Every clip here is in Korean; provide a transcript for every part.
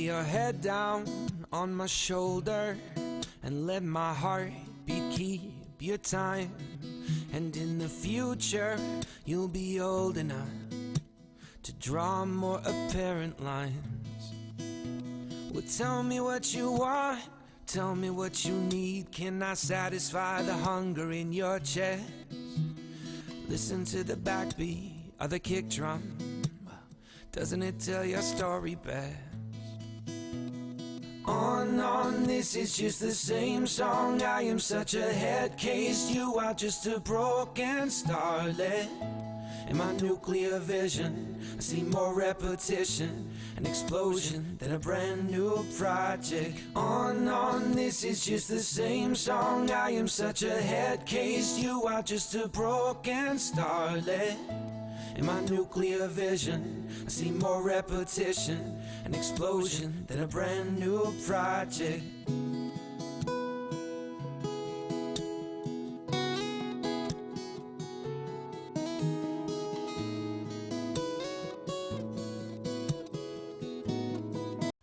lay your head down on my shoulder and let my heart beat keep your time. And in the future, you'll be old enough to draw more apparent lines. Well, tell me what you want, tell me what you need. Can I satisfy the hunger in your chest? Listen to the backbeat of the kick drum. Doesn't it tell your story best? On, on, this is just the same song. I am such a head case. You are just a broken starlet. In my nuclear vision, I see more repetition, an explosion than a brand new project. On, on, this is just the same song. I am such a head case. You are just a broken starlet. In my nuclear vision, I see more repetition, an explosion than a brand new project.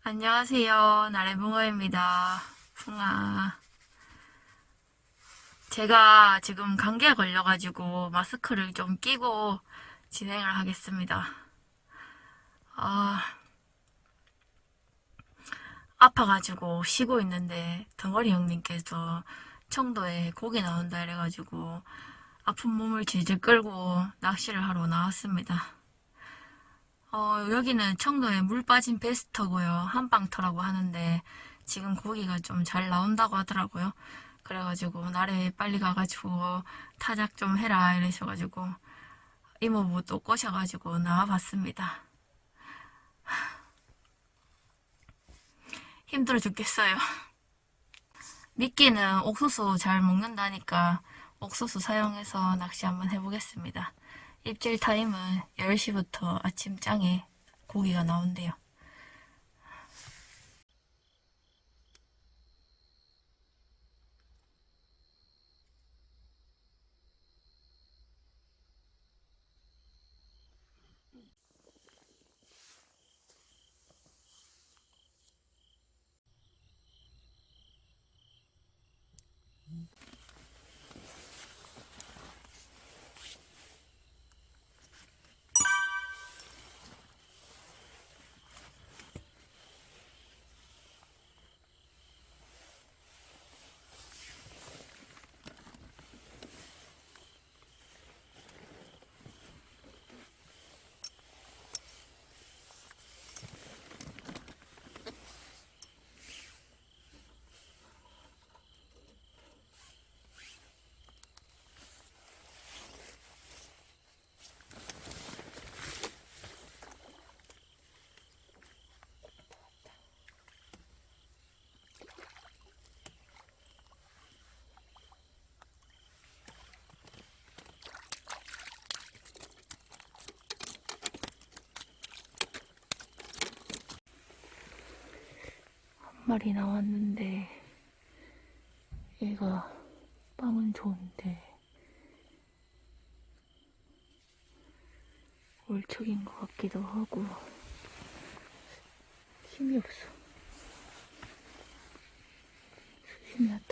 안녕하세요. 나래 붕어입니다. 붕아. 제가 지금 감기에 걸려가지고 마스크를 좀 끼고 진행을 하겠습니다. 아, 아파가지고 쉬고 있는데 덩어리 형님께서 청도에 고기 나온다 이래가지고 아픈 몸을 질질 끌고 낚시를 하러 나왔습니다. 어, 여기는 청도에 물 빠진 베스터고요. 한방터라고 하는데 지금 고기가 좀 잘 나온다고 하더라고요. 그래가지고 날에 빨리 가가지고 타작 좀 해라 이러셔가지고 이모부 또 꼬셔가지고 나와봤습니다. 힘들어 죽겠어요. 미끼는 옥수수 잘 먹는다니까 옥수수 사용해서 낚시 한번 해보겠습니다. 입질 타임은 10시부터 아침장에 고기가 나온대요. 마리 나왔는데 얘가 빵은 좋은데 월척인 것 같기도 하고 힘이 없어. 수심이 낮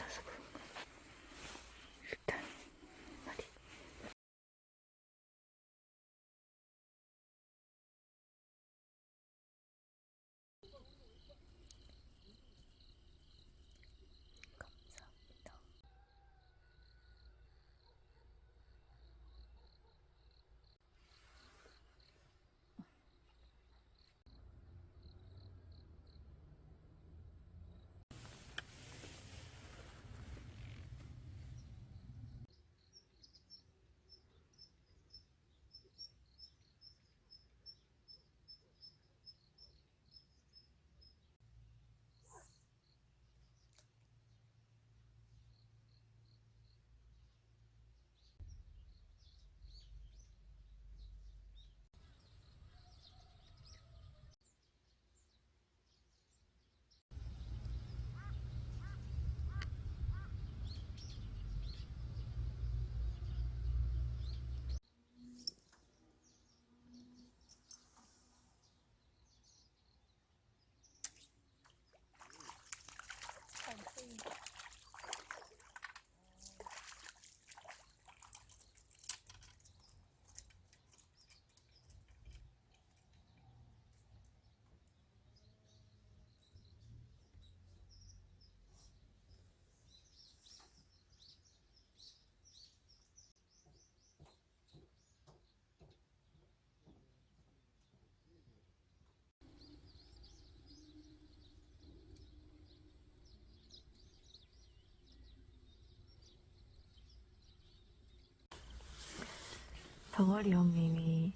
덩어리 형님이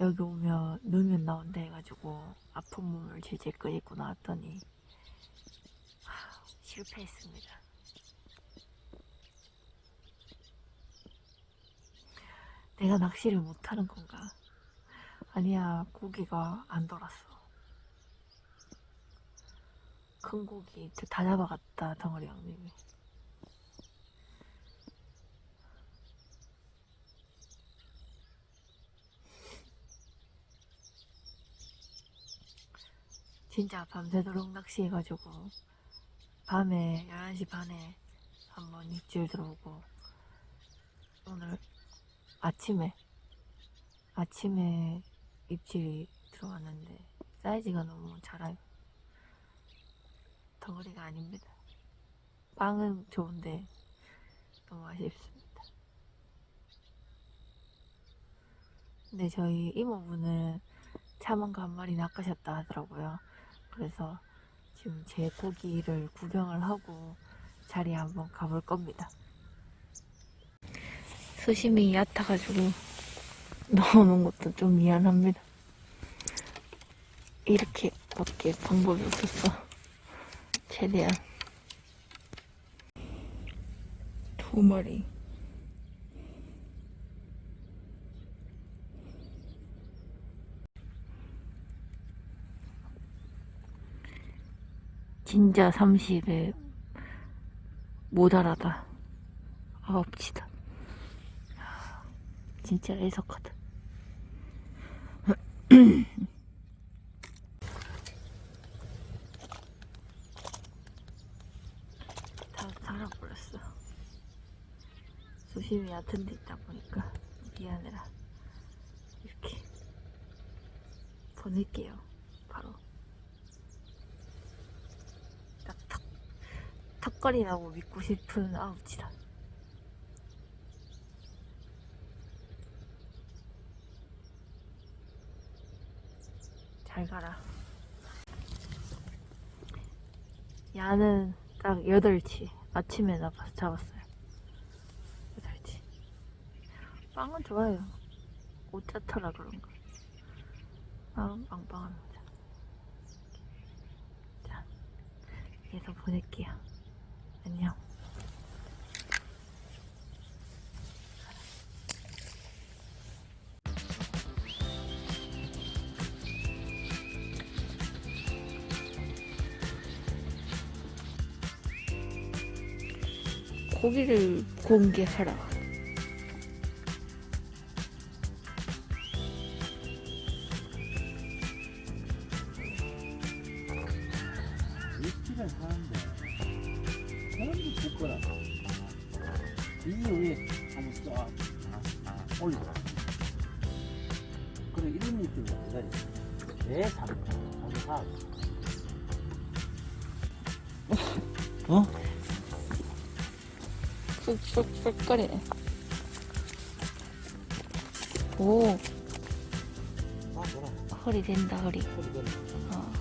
여기 오면 누면 나온다 해가지고 아픈 몸을 질질 끄집고 나왔더니 하, 실패했습니다. 내가 낚시를 못하는 건가? 아니야, 고기가 안 돌았어. 큰 고기 다 잡아갔다, 덩어리 형님이. 진짜 밤새도록 낚시해가지고 밤에 11시 반에 한번 입질 들어오고 오늘 아침에 아침에 입질이 들어왔는데 사이즈가 너무 작아요. 덩어리가 아닙니다. 빵은 좋은데 너무 아쉽습니다. 근데 저희 이모분은 참원가 한 마리 낚으셨다 하더라고요 그래서 지금 제 고기를 구경을 하고 자리에 한번 가볼 겁니다. 수심이 얕아가지고 넣어놓은 것도 좀 미안합니다. 이렇게 밖에 방법이 없었어. 최대한 두 마리. 진짜 30에 모자라다. 아홉치다. 진짜 애석하다. 다 살아버렸어. 수심이 얕은 데 있다 보니까 미안해라. 이렇게 보낼게요. 바로. 딱 턱, 턱걸이 나고 믿고 싶은 아우치다. 잘 가라. 야는 딱 8치. 아침에 나가서 잡았어요. 8치. 빵은 좋아요. 오차터라 그런가. 빵은 빵빵합니다. 자, 여기서 보낼게요. 안녕. 고기를 공개하라. 위에 한번 쫙 아, 아, 올려 그리고 이런 입질을 기다려 내 삶, 자기 삶 어? 쑥쑥쑥 거리네. 오, 아 허리 된다, 허리. 소리 들어 어.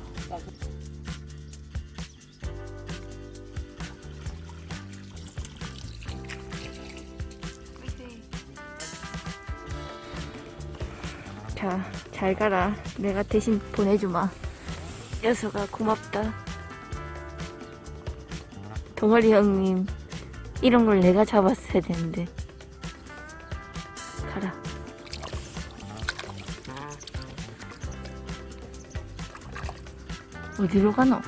자, 잘 가라. 내가 대신 보내주마. 녀석아, 고맙다. 동아리 형님, 이런 걸 내가 잡았어야 되는데. 가라. 어디로 가노?